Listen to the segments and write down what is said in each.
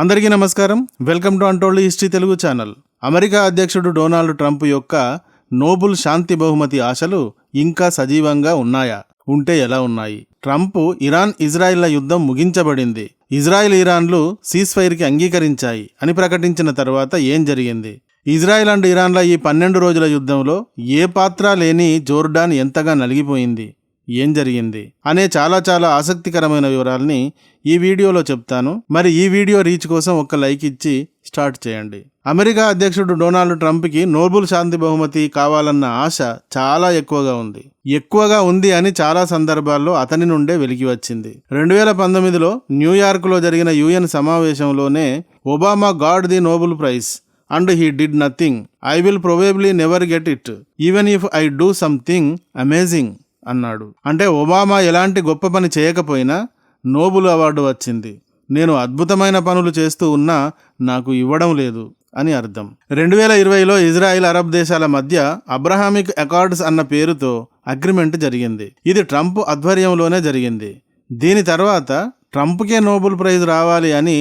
అందరికీ నమస్కారం. Welcome to అంటోళ్ళు హిస్టరీ తెలుగు ఛానల్. అమెరికా అధ్యక్షుడు డొనాల్డ్ ట్రంప్ యొక్క నోబుల్ శాంతి బహుమతి ఆశలు ఇంకా సజీవంగా ఉన్నాయా? ఉంటే ఎలా ఉన్నాయి? ట్రంప్ ఇరాన్ ఇజ్రాయిల్ల యుద్ధం ముగించబడింది. ఇజ్రాయిల్ ఇరాన్లు సీజ్ ఫైర్కి అంగీకరించాయి అని ప్రకటించిన తర్వాత ఏం జరిగింది? ఇజ్రాయిల్ అండ్ ఇరాన్ల ఈ పన్నెండు రోజుల యుద్ధంలో ఏ పాత్ర లేని జోర్డాన్ ఎంతగా నలిగిపోయింది? ఏం జరిగింది అనే చాలా చాలా ఆసక్తికరమైన వివరాల్ని ఈ వీడియోలో చెప్తాను. మరి ఈ వీడియో రీచ్ కోసం ఒక లైక్ ఇచ్చి స్టార్ట్ చేయండి. అమెరికా అధ్యక్షుడు డొనాల్డ్ ట్రంప్కి నోబుల్ శాంతి బహుమతి కావాలన్న ఆశ చాలా ఎక్కువగా ఉంది. ఎక్కువగా ఉంది అని చాలా సందర్భాల్లో అతని నుండే వెలికి వచ్చింది. రెండు వేల పంతొమ్మిదిలో న్యూయార్క్లో జరిగిన UN సమావేశంలోనే Obama got the Nobel prize and he did nothing. I will probably never get it. Even if I do something amazing. అన్నాడు. అంటే ఒబామా ఎలాంటి గొప్ప పని చేయకపోయినా నోబుల్ అవార్డు వచ్చింది. నేను అద్భుతమైన పనులు చేస్తూ ఉన్నా నాకు ఇవ్వడం లేదు అని అర్థం. రెండు వేల ఇరవైలో ఇజ్రాయిల్ అరబ్ దేశాల మధ్య అబ్రహామిక్ అకార్డ్స్ అన్న పేరుతో అగ్రిమెంట్ జరిగింది. ఇది ట్రంప్ ఆధ్వర్యంలోనే జరిగింది. దీని తర్వాత ట్రంప్కే నోబెల్ ప్రైజ్ రావాలి అని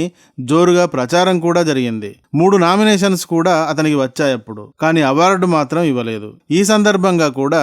జోరుగా ప్రచారం కూడా జరిగింది. మూడు నామినేషన్స్ కూడా అతనికి వచ్చాయప్పుడు కానీ అవార్డు మాత్రం ఇవ్వలేదు. ఈ సందర్భంగా కూడా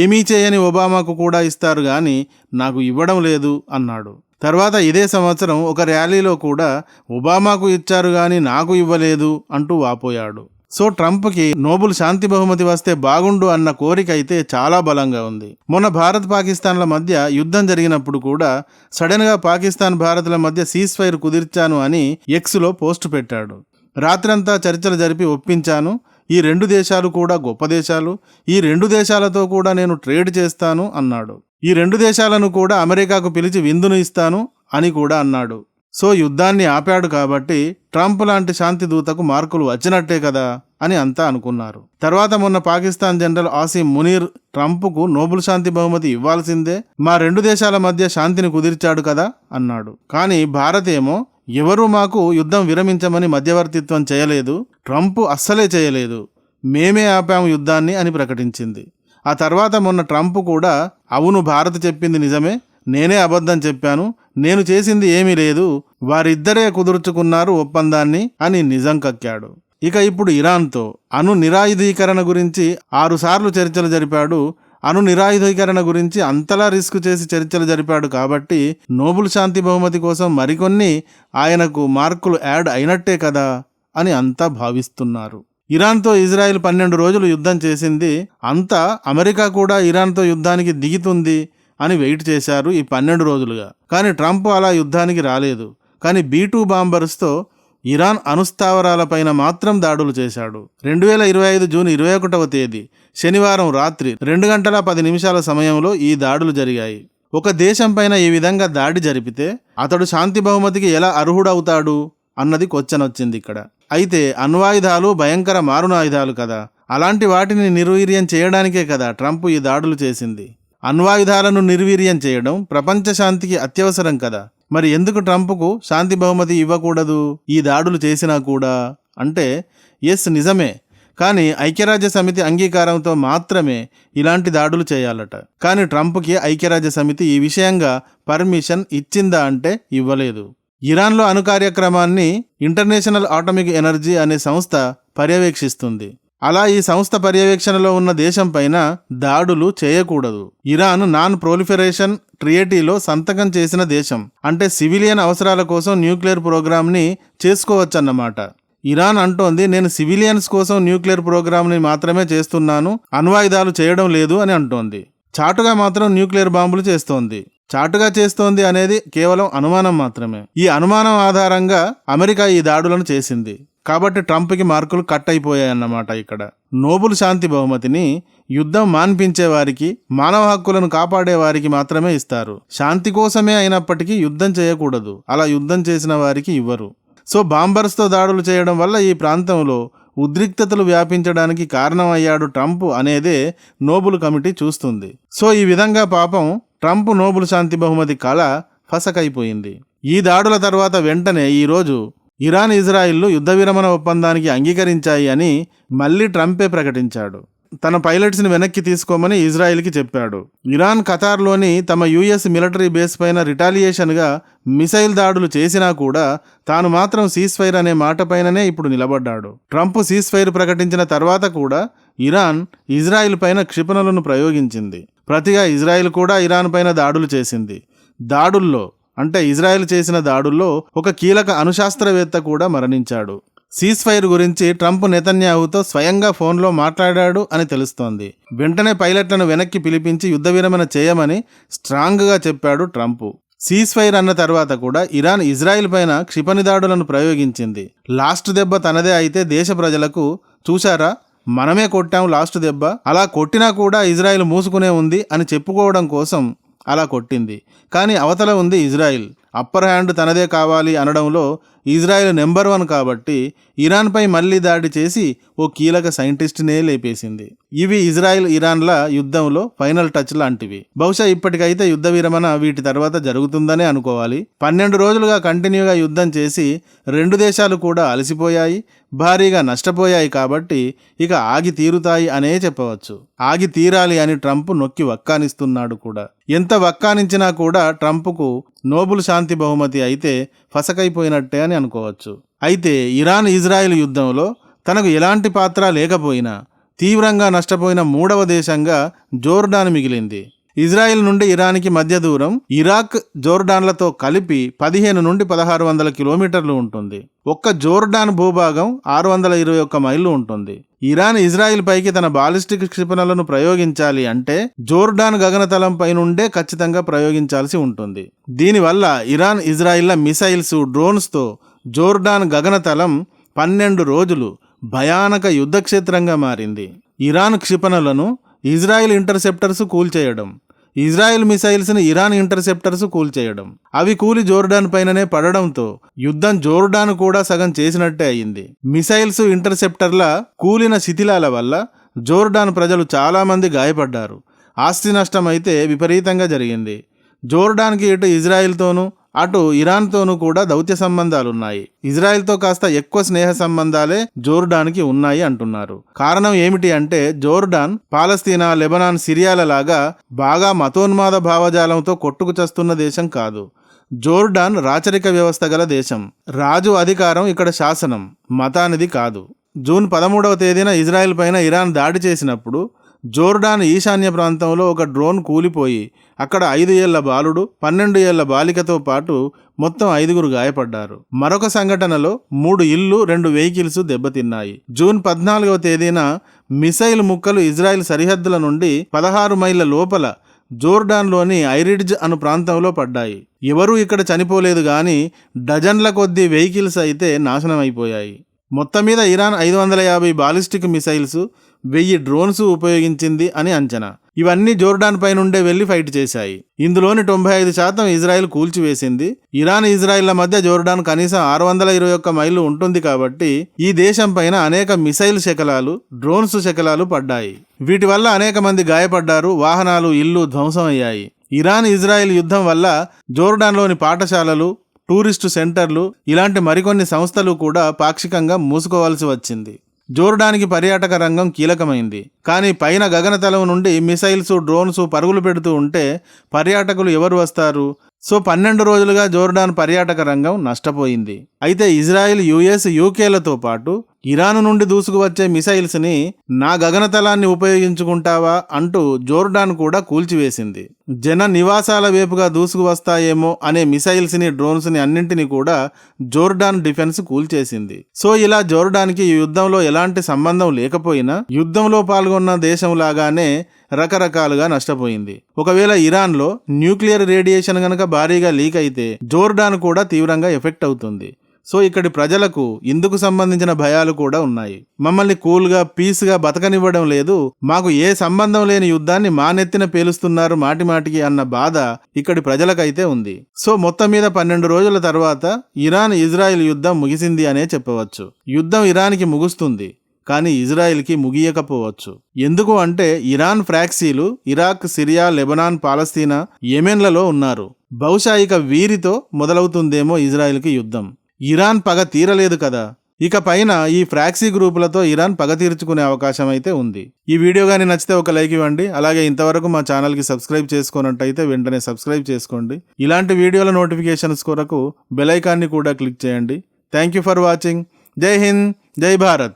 ఏమీ చేయని ఒబామాకు కూడా ఇస్తారు గాని నాకు ఇవ్వడం లేదు అన్నాడు. తర్వాత ఇదే సంవత్సరం ఒక ర్యాలీలో కూడా ఒబామాకు ఇచ్చారు గాని నాకు ఇవ్వలేదు అంటూ వాపోయాడు. సో ట్రంప్కి నోబుల్ శాంతి బహుమతి వస్తే బాగుండు అన్న కోరిక అయితే చాలా బలంగా ఉంది. మొన్న భారత్ పాకిస్తాన్ల మధ్య యుద్ధం జరిగినప్పుడు కూడా సడన్గా పాకిస్తాన్ భారత్ల మధ్య సీజ్ ఫైర్ కుదిర్చాను అని ఎక్స్లో పోస్ట్ పెట్టాడు. రాత్రంతా చర్చలు జరిపి ఒప్పించాను. ఈ రెండు దేశాలు కూడా గొప్ప దేశాలు. ఈ రెండు దేశాలతో కూడా నేను ట్రేడ్ చేస్తాను అన్నాడు. ఈ రెండు దేశాలను కూడా అమెరికాకు పిలిచి విందును ఇస్తాను అని కూడా అన్నాడు. సో యుద్ధాన్ని ఆపాడు కాబట్టి ట్రంప్ లాంటి శాంతి దూతకు మార్కులు వచ్చినట్టే కదా. అని అంతా అనుకున్నారు. తర్వాత మొన్న పాకిస్తాన్ జనరల్ ఆసిమ్ మునీర్ ట్రంప్కు నోబుల్ శాంతి బహుమతి ఇవ్వాల్సిందే మా రెండు దేశాల మధ్య శాంతిని కుదిర్చాడు కదా అన్నాడు. కానీ భారత్ ఏమో ఎవరూ మాకు యుద్ధం విరమించమని మధ్యవర్తిత్వం చేయలేదు ట్రంప్ అస్సలే చేయలేదు మేమే ఆపాము యుద్ధాన్ని అని ప్రకటించింది. ఆ తర్వాత మొన్న ట్రంప్ కూడా అవును భారత్ చెప్పింది నిజమే నేనే అబద్ధం చెప్పాను నేను చేసింది ఏమీ లేదు వారిద్దరే కుదుర్చుకున్నారు ఒప్పందాన్ని అని నిజం కక్కాడు. ఇక ఇప్పుడు ఇరాన్తో అణు నిరాయుధీకరణ గురించి ఆరుసార్లు చర్చలు జరిపాడు. అణు నిరాయుధీకరణ గురించి అంతలా రిస్క్ చేసి చర్చలు జరిపాడు కాబట్టి నోబుల్ శాంతి బహుమతి కోసం మరికొన్ని ఆయనకు మార్కులు యాడ్ అయినట్టే కదా అని అంతా భావిస్తున్నారు. ఇరాన్తో ఇజ్రాయెల్ పన్నెండు రోజులు యుద్ధం చేసింది. అంతా అమెరికా కూడా ఇరాన్తో యుద్ధానికి దిగుతుంది అని వెయిట్ చేశారు ఈ పన్నెండు రోజులుగా. కానీ ట్రంప్ అలా యుద్ధానికి రాలేదు. కానీ బీ టూ బాంబర్స్తో ఇరాన్ అణుస్థావరాలపైన మాత్రం దాడులు చేశాడు. రెండు వేల ఇరవై ఐదు జూన్ ఇరవై ఒకటవ తేదీ శనివారం రాత్రి రెండు గంటల పది నిమిషాల సమయంలో ఈ దాడులు జరిగాయి. ఒక దేశం పైన ఈ విధంగా దాడి జరిపితే అతడు శాంతి బహుమతికి ఎలా అర్హుడవుతాడు అన్నది కొచ్చనొచ్చింది వచ్చింది ఇక్కడ. అయితే అణ్వాయుధాలు భయంకర మారునాయుధాలు కదా అలాంటి వాటిని నిర్వీర్యం చేయడానికే కదా ట్రంప్ ఈ దాడులు చేసింది. అణ్వాయుధాలను నిర్వీర్యం చేయడం ప్రపంచ శాంతికి అత్యవసరం కదా మరి ఎందుకు ట్రంప్కు శాంతి బహుమతి ఇవ్వకూడదు? ఈ దాడులు చేసినా కూడా? అంటే ఎస్ నిజమే. కానీ ఐక్యరాజ్య సమితి అంగీకారంతో మాత్రమే ఇలాంటి దాడులు చేయాలట. కానీ ట్రంప్కి ఐక్యరాజ్య సమితి ఈ విషయంగా పర్మిషన్ ఇచ్చిందా అంటే ఇవ్వలేదు. ఇరాన్లో అణు కార్యక్రమాన్ని ఇంటర్నేషనల్ ఆటమిక్ ఎనర్జీ అనే సంస్థ పర్యవేక్షిస్తుంది. అలా ఈ సంస్థ పర్యవేక్షణలో ఉన్న దేశం పైన దాడులు చేయకూడదు. ఇరాన్ నాన్ ప్రోలిఫెరేషన్ ట్రియేటీలో సంతకం చేసిన దేశం. అంటే సివిలియన్ అవసరాల కోసం న్యూక్లియర్ ప్రోగ్రామ్ని చేసుకోవచ్చన్నమాట. ఇరాన్ అంటోంది నేను సివిలియన్స్ కోసం న్యూక్లియర్ ప్రోగ్రామ్ని మాత్రమే చేస్తున్నాను అణ్వాయుధాలు చేయడం లేదు అని అంటోంది. చాటుగా మాత్రం న్యూక్లియర్ బాంబులు చేస్తోంది. చాటుగా చేస్తోంది అనేది కేవలం అనుమానం మాత్రమే. ఈ అనుమానం ఆధారంగా అమెరికా ఈ దాడులను చేసింది. కాబట్టి ట్రంప్కి మార్కులు కట్ అయిపోయాయన్నమాట ఇక్కడ. నోబుల్ శాంతి బహుమతిని యుద్ధం మాన్పించే వారికి మానవ హక్కులను కాపాడే వారికి మాత్రమే ఇస్తారు. శాంతి కోసమే అయినప్పటికీ యుద్ధం చేయకూడదు. అలా యుద్ధం చేసిన వారికి ఇవ్వరు. సో బాంబర్స్తో దాడులు చేయడం వల్ల ఈ ప్రాంతంలో ఉద్రిక్తతలు వ్యాపించడానికి కారణమయ్యాడు ట్రంప్ అనేదే నోబుల్ కమిటీ చూస్తుంది. సో ఈ విధంగా పాపం ట్రంప్ నోబుల్ శాంతి బహుమతి కళ ఫసకైపోయింది. ఈ దాడుల తర్వాత వెంటనే ఈరోజు ఇరాన్ ఇజ్రాయిల్లు యుద్ధ విరమణ ఒప్పందానికి అంగీకరించాయి అని మళ్ళీ ట్రంపే ప్రకటించాడు. తన పైలట్స్ని వెనక్కి తీసుకోమని ఇజ్రాయెల్కి చెప్పాడు. ఇరాన్ ఖతార్లోని తమ యుఎస్ మిలిటరీ బేస్ పైన రిటాలియేషన్గా మిసైల్ దాడులు చేసినా కూడా తాను మాత్రం సీజ్ ఫైర్ అనే మాట పైననే ఇప్పుడు నిలబడ్డాడు. ట్రంప్ సీస్ఫైర్ ప్రకటించిన తర్వాత కూడా ఇరాన్ ఇజ్రాయిల్ పైన క్షిపణులను ప్రయోగించింది. ప్రతిగా ఇజ్రాయిల్ కూడా ఇరాన్ పైన దాడులు చేసింది. దాడుల్లో అంటే ఇజ్రాయెల్ చేసిన దాడుల్లో ఒక కీలక అణుశాస్త్రవేత్త కూడా మరణించాడు. సీజ్ ఫైర్ గురించి ట్రంప్ నెతన్యాహుతో స్వయంగా ఫోన్లో మాట్లాడాడు అని తెలుస్తోంది. వెంటనే పైలట్లను వెనక్కి పిలిపించి యుద్ధ విరమణ చేయమని స్ట్రాంగ్గా చెప్పాడు ట్రంప్. సీజ్ ఫైర్ అన్న తర్వాత కూడా ఇరాన్ ఇజ్రాయిల్ పైన క్షిపణి దాడులను ప్రయోగించింది. లాస్ట్ దెబ్బ తనదే అయితే దేశ ప్రజలకు చూశారా? మనమే కొట్టాం లాస్ట్ దెబ్బ. అలా కొట్టినా కూడా ఇజ్రాయిల్ మూసుకునే ఉంది అని చెప్పుకోవడం కోసం అలా కొట్టింది. కానీ అవతల ఉంది ఇజ్రాయిల్. అప్పర్ హ్యాండ్ తనదే కావాలి అనడంలో ఇజ్రాయెల్ నెంబర్ వన్ కాబట్టి ఇరాన్పై మళ్ళీ దాడి చేసి ఓ కీలక సైంటిస్ట్నే లేపేసింది. ఇవి ఇజ్రాయెల్ ఇరాన్ల యుద్ధంలో ఫైనల్ టచ్ లాంటివి. బహుశా ఇప్పటికైతే యుద్ధ విరమణ వీటి తర్వాత జరుగుతుందనే అనుకోవాలి. పన్నెండు రోజులుగా కంటిన్యూగా యుద్ధం చేసి రెండు దేశాలు కూడా అలసిపోయాయి భారీగా నష్టపోయాయి కాబట్టి ఇక ఆగి తీరుతాయి అనే చెప్పవచ్చు. ఆగి తీరాలి అని ట్రంప్ నొక్కి వక్కానిస్తున్నాడు కూడా. ఎంత వక్కానించినా కూడా ట్రంప్కు నోబుల్ శాంతి బహుమతి అయితే ఫసకైపోయినట్టే అని అనుకోవచ్చు. అయితే ఇరాన్ ఇజ్రాయెల్ యుద్ధంలో తనకు ఎలాంటి పాత్ర లేకపోయినా తీవ్రంగా నష్టపోయిన మూడవ దేశంగా జోర్డాన్ మిగిలింది. ఇజ్రాయెల్ నుండి ఇరాన్కి మధ్య దూరం ఇరాక్ జోర్డాన్లతో కలిపి పదిహేను నుండి పదహారు వందల కిలోమీటర్లు ఉంటుంది. ఒక్క జోర్డాన్ భూభాగం ఆరు వందల ఇరవై ఒక్క మైళ్ళు ఉంటుంది. ఇరాన్ ఇజ్రాయిల్ పైకి తన బాలిస్టిక్ క్షిపణులను ప్రయోగించాలి అంటే జోర్డాన్ గగనతలం పైనుండే ఖచ్చితంగా ప్రయోగించాల్సి ఉంటుంది. దీనివల్ల ఇరాన్ ఇజ్రాయిల్ల మిసైల్స్ డ్రోన్స్తో జోర్డాన్ గగనతలం పన్నెండు రోజులు భయానక యుద్ధక్షేత్రంగా మారింది. ఇరాన్ క్షిపణులను ఇజ్రాయిల్ ఇంటర్సెప్టర్స్ కూల్చేయడం ఇజ్రాయెల్ మిసైల్స్ని ఇరాన్ ఇంటర్సెప్టర్స్ కూల్చేయడం. అవి కూలి జోర్డాన్ పైననే పడడంతో యుద్ధం జోర్డాన్ కూడా సగం చేసినట్టే అయింది మిసైల్స్ ఇంటర్సెప్టర్ల కూలిన శిథిలాల వల్ల జోర్డాన్ ప్రజలు చాలామంది గాయపడ్డారు. ఆస్తి నష్టం అయితే విపరీతంగా జరిగింది. జోర్డాన్కి ఇటు ఇజ్రాయిల్తోనూ అటు ఇరాన్తోనూ కూడా దౌత్య సంబంధాలున్నాయి. ఇజ్రాయెల్తో కాస్త ఎక్కువ స్నేహ సంబంధాలే జోర్డాన్కి ఉన్నాయి అంటున్నారు. కారణం ఏమిటి అంటే జోర్డాన్ పాలస్తీనా లెబనాన్ సిరియాల లాగా బాగా మతోన్మాద భావజాలంతో కొట్టుకు చస్తున్న దేశం కాదు. జోర్డాన్ రాచరిక వ్యవస్థ గల దేశం. రాజు అధికారం ఇక్కడ శాసనం మతానిది కాదు. జూన్ పదమూడవ తేదీన ఇజ్రాయెల్ పైన ఇరాన్ దాడి చేసినప్పుడు జోర్డాన్ ఈశాన్య ప్రాంతంలో ఒక డ్రోన్ కూలిపోయి అక్కడ ఐదు ఏళ్ళ బాలుడు పన్నెండు ఏళ్ళ బాలికతో పాటు మొత్తం ఐదుగురు గాయపడ్డారు. మరొక సంఘటనలో మూడు ఇల్లు రెండు వెహికల్స్ దెబ్బతిన్నాయి. జూన్ పద్నాలుగవ తేదీన మిసైల్ ముక్కలు ఇజ్రాయెల్ సరిహద్దుల నుండి పదహారు మైళ్ళ లోపల జోర్డాన్లోని ఐరిడ్జ్ అను ప్రాంతంలో పడ్డాయి. ఎవరూ ఇక్కడ చనిపోలేదు కానీ డజన్ల కొద్దీ వెహికల్స్ అయితే నాశనం అయిపోయాయి మొత్తం మీద ఇరాన్ ఐదు వందల యాభై బాలిస్టిక్ మిసైల్స్ వెయ్యి డ్రోన్స్ ఉపయోగించింది అని అంచనా. ఇవన్నీ జోర్డాన్ పై నుండే వెళ్ళి ఫైట్ చేశాయి. ఇందులోని తొంభై ఐదు శాతం ఇజ్రాయెల్ కూల్చివేసింది. ఇరాన్ ఇజ్రాయిల్ల మధ్య జోర్డాన్ కనీసం ఆరు వందల ఇరవై ఒక్క మైళ్ళు ఉంటుంది కాబట్టి ఈ దేశం పైన అనేక మిసైల్ శకలాలు డ్రోన్స్ శకలాలు పడ్డాయి. వీటి వల్ల అనేక మంది గాయపడ్డారు వాహనాలు ఇల్లు ధ్వంసమయ్యాయి. ఇరాన్ ఇజ్రాయెల్ యుద్ధం వల్ల జోర్డాన్లోని పాఠశాలలు టూరిస్టు సెంటర్లు ఇలాంటి మరికొన్ని సంస్థలు కూడా పాక్షికంగా మూసుకోవాల్సి వచ్చింది. జోర్డాన్కి పర్యాటక రంగం కీలకమైంది. కానీ పైన గగనతలం నుండి మిసైల్స్ డ్రోన్స్ పరుగులు పెడుతూ ఉంటే పర్యాటకులు ఎవరు వస్తారు? సో పన్నెండు రోజులుగా జోర్డాన్ పర్యాటక రంగం నష్టపోయింది. అయితే ఇజ్రాయెల్ యుఎస్ యూకేలతో పాటు ఇరాను నుండి దూసుకువచ్చే మిసైల్స్ని నా గగనతలాన్ని ఉపయోగించుకుంటావా అంటూ జోర్డాన్ కూడా కూల్చివేసింది. జన నివాసాల వైపుగా దూసుకువస్తాయేమో అనే మిసైల్స్ని డ్రోన్స్ని అన్నింటినీ కూడా జోర్డాన్ డిఫెన్స్ కూల్చేసింది. సో ఇలా జోర్డాన్కి ఈ యుద్ధంలో ఎలాంటి సంబంధం లేకపోయినా యుద్ధంలో పాల్గొన్న దేశం లాగానే రకరకాలుగా నష్టపోయింది. ఒకవేళ ఇరాన్లో న్యూక్లియర్ రేడియేషన్ గనక భారీగా లీక్ అయితే జోర్డాన్ కూడా తీవ్రంగా ఎఫెక్ట్ అవుతుంది. సో ఇక్కడి ప్రజలకు ఇందుకు సంబంధించిన భయాలు కూడా ఉన్నాయి. మమ్మల్ని కూల్గా పీస్గా బతకనివ్వడం లేదు. మాకు ఏ సంబంధం లేని యుద్ధాన్ని మానెత్తిన పేలుస్తున్నారు మాటిమాటికి అన్న బాధ ఇక్కడి ప్రజలకైతే ఉంది. సో మొత్తం మీద పన్నెండు రోజుల తర్వాత ఇరాన్ ఇజ్రాయెల్ యుద్ధం ముగిసింది అనే చెప్పవచ్చు. యుద్ధం ఇరాన్కి ముగుస్తుంది. కానీ ఇజ్రాయెల్కి ముగియకపోవచ్చు. ఎందుకు అంటే ఇరాన్ ఫ్రాక్సీలు ఇరాక్ సిరియా లెబనాన్ పాలస్తీనా యెమెన్లలో ఉన్నారు. బహుశా ఇక వీరితో మొదలవుతుందేమో ఇజ్రాయెల్కి యుద్ధం. ఇరాన్ పగ తీరలేదు కదా. ఇక పైన ఈ ఫ్రాక్సీ గ్రూపులతో ఇరాన్ పగ తీర్చుకునే అవకాశం అయితే ఉంది. ఈ వీడియో కానీ నచ్చితే ఒక లైక్ ఇవ్వండి. అలాగే ఇంతవరకు మా ఛానల్కి సబ్స్క్రైబ్ చేసుకున్నట్టయితే వెంటనే సబ్స్క్రైబ్ చేసుకోండి. ఇలాంటి వీడియోల నోటిఫికేషన్స్ కొరకు బెలైకాన్ని కూడా క్లిక్ చేయండి. Thank you for watching. జై హింద్. జై భారత్.